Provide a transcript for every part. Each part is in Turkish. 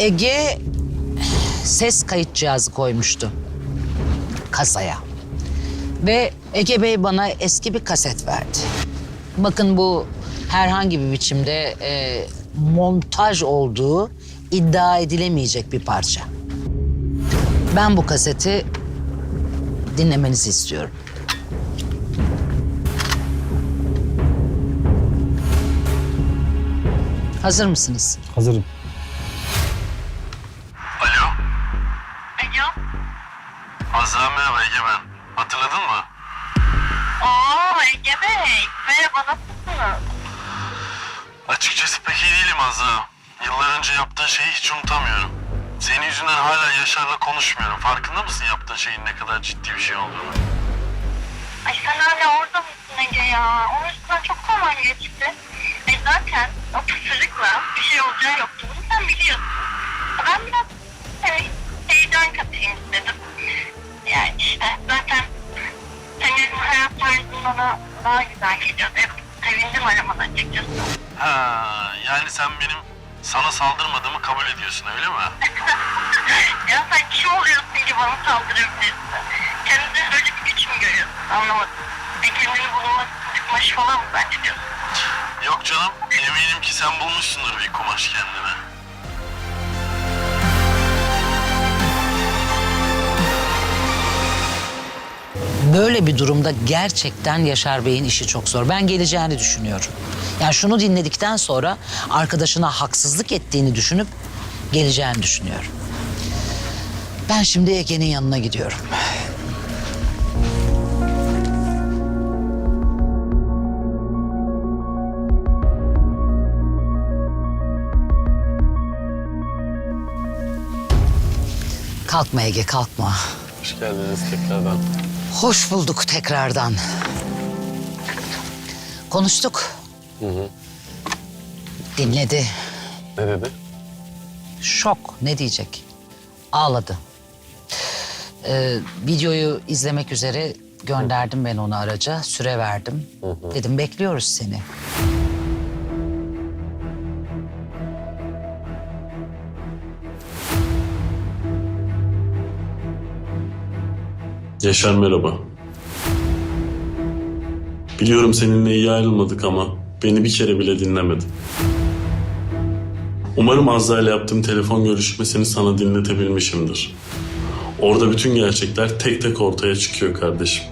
Ege ses kayıt cihazı koymuştu kasaya. Ve Ege Bey bana eski bir kaset verdi. Bakın bu herhangi bir biçimde e, montaj olduğu iddia edilemeyecek bir parça. Ben bu kaseti dinlemenizi istiyorum. Hazır mısınız? Hazırım. Açıkçası pek iyi değilim Azra. Yıllar önce yaptığın şeyi hiç unutamıyorum. Senin yüzünden hala Yaşar'la konuşmuyorum. Farkında mısın yaptığın şeyin ne kadar ciddi bir şey olduğunu? Ay sen hala orada mısın Ege ya? Onun üstünden çok zaman geçti. E zaten o çocukla bir şey olacağı yoktu. Bunu sen biliyorsun. Ben biraz hani, heyecan katayım istedim. Yani işte zaten senin hayat tarzın bana daha güzel yani sen benim sana saldırmadığımı kabul ediyorsun öyle mi? Ya sen kim oluyorsun ki bana saldırabilirsin? Kendini böyle bir güç mü görüyorsun? Anlamadım. Ve kendini bulunma kumaş falan mı zannediyorsun? Yok canım. Eminim ki sen bulmuşsundur bir kumaş kendine. Böyle bir durumda gerçekten Yaşar Bey'in işi çok zor. Ben geleceğini düşünüyorum. Yani şunu dinledikten sonra arkadaşına haksızlık ettiğini düşünüp geleceğini düşünüyorum. Ben şimdi Ege'nin yanına gidiyorum. Kalkma Ege kalkma. Hoş geldiniz tekrardan. Hoş bulduk tekrardan. Konuştuk. Dinledi. Ne dedi? Şok. Ne diyecek? Ağladı. Ee, videoyu izlemek üzere gönderdim ben onu araca. Süre verdim. Dedim bekliyoruz seni. Yaşar merhaba. Biliyorum seninle iyi ayrılmadık ama beni bir kere bile dinlemedin. Umarım Azra ile yaptığım telefon görüşmesini sana dinletebilmişimdir. Orada bütün gerçekler tek tek ortaya çıkıyor kardeşim.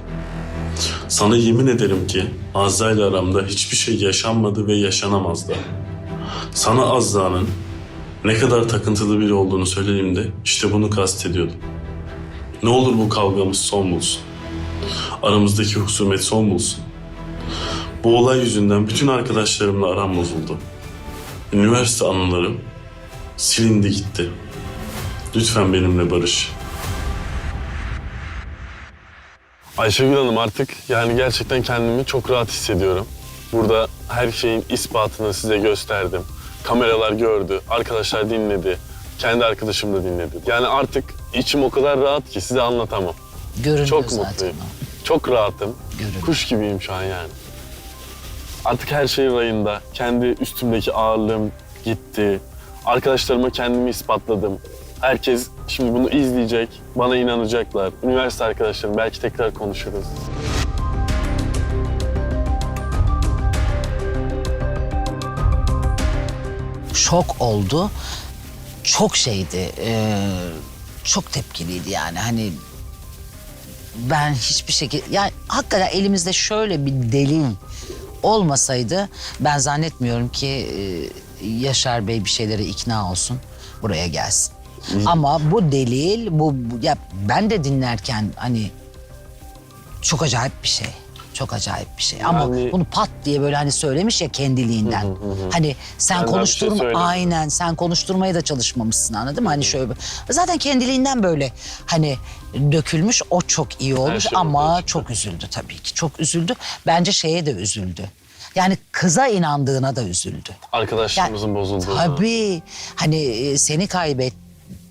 Sana yemin ederim ki Azra ile aramda hiçbir şey yaşanmadı ve yaşanamaz da. Sana Azra'nın ne kadar takıntılı biri olduğunu söylediğimde işte bunu kastediyordum. Ne olur bu kavgamız son bulsun. Aramızdaki husumet son bulsun. Bu olay yüzünden bütün arkadaşlarımla aram bozuldu. Üniversite anılarım silindi gitti. Lütfen benimle barış. Ayşegül Hanım artık yani gerçekten kendimi çok rahat hissediyorum. Burada her şeyin ispatını size gösterdim. Kameralar gördü, arkadaşlar dinledi. Kendi arkadaşım da dinledi. Yani artık içim o kadar rahat ki size anlatamam. Görünüyor Çok zaten mutluyum. o. Çok rahatım. Görünüyor. Kuş gibiyim şu an yani. Artık her şey rayında. Kendi üstümdeki ağırlığım gitti. Arkadaşlarıma kendimi ispatladım. Herkes şimdi bunu izleyecek, bana inanacaklar. Üniversite arkadaşlarım belki tekrar konuşuruz. Şok oldu. Çok şeydi. e, çok tepkiliydi yani. Hani ben hiçbir şekilde... Yani hakikaten elimizde şöyle bir delil olmasaydı... ...ben zannetmiyorum ki e, Yaşar Bey bir şeylere ikna olsun. Buraya gelsin. Ama bu delil, bu, bu- ya ben de dinlerken hani çok acayip bir şey. Çok acayip bir şey. Ama Yani- bunu pat diye böyle hani söylemiş ya kendiliğinden. Hani sen Benden bir şey konuşturma aynen sen konuşturmaya da çalışmamışsın anladın mı? Hani şöyle zaten kendiliğinden böyle hani dökülmüş o çok iyi olmuş şey ortaya ama çıktı. çok üzüldü tabii ki. Çok üzüldü. Bence şeye de üzüldü. Yani kıza inandığına da üzüldü. Arkadaşlarımızın bozulduğunu. Tabii. Hani e, seni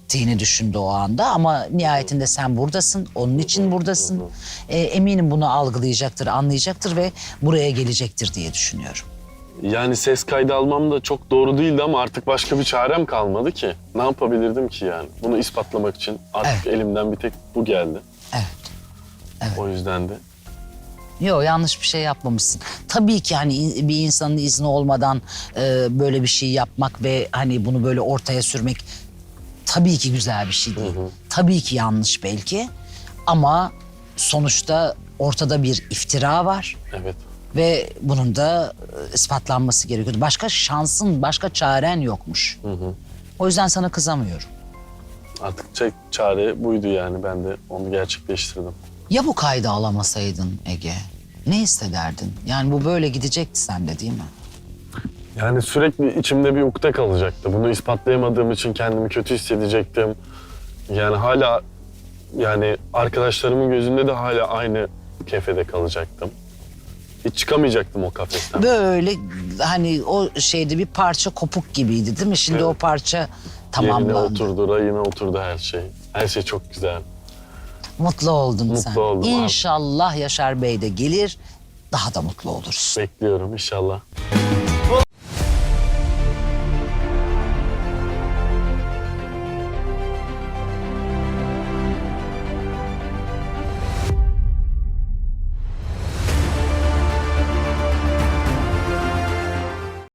kaybettiğini düşündü o anda ama nihayetinde sen buradasın. Onun için buradasın. E, eminim bunu algılayacaktır, anlayacaktır ve buraya gelecektir diye düşünüyorum. Yani ses kaydı almam da çok doğru değildi ama artık başka bir çarem kalmadı ki. Ne yapabilirdim ki yani? Bunu ispatlamak için artık Evet. elimden bir tek bu geldi. Evet. O yüzden de Yok yanlış bir şey yapmamışsın. Tabii ki hani in- bir insanın izni olmadan e, böyle bir şey yapmak ve hani bunu böyle ortaya sürmek tabii ki güzel bir şey değil. Tabii ki yanlış belki ama sonuçta ortada bir iftira var evet. ve bunun da e, ispatlanması gerekiyor. Başka şansın, başka çaren yokmuş. O yüzden sana kızamıyorum. Artık tek çare buydu yani. Ben de onu gerçekleştirdim. Ya bu kaydı alamasaydın Ege? Ne hissederdin? Yani bu böyle gidecekti sende değil mi? Yani sürekli içimde bir ukde kalacaktı. Bunu ispatlayamadığım için kendimi kötü hissedecektim. Yani hala yani arkadaşlarımın gözünde de hala aynı kefede kalacaktım. Hiç çıkamayacaktım o kafesten. Böyle hani o şeyde bir parça kopuk gibiydi değil mi? Şimdi Evet. o parça Yerine tamamlandı. oturdu, rayına oturdu her şey. Her şey çok güzel. Mutlu oldun Mutlu sen. oldum abi. İnşallah Yaşar Bey de gelir. Daha da mutlu oluruz. Bekliyorum inşallah.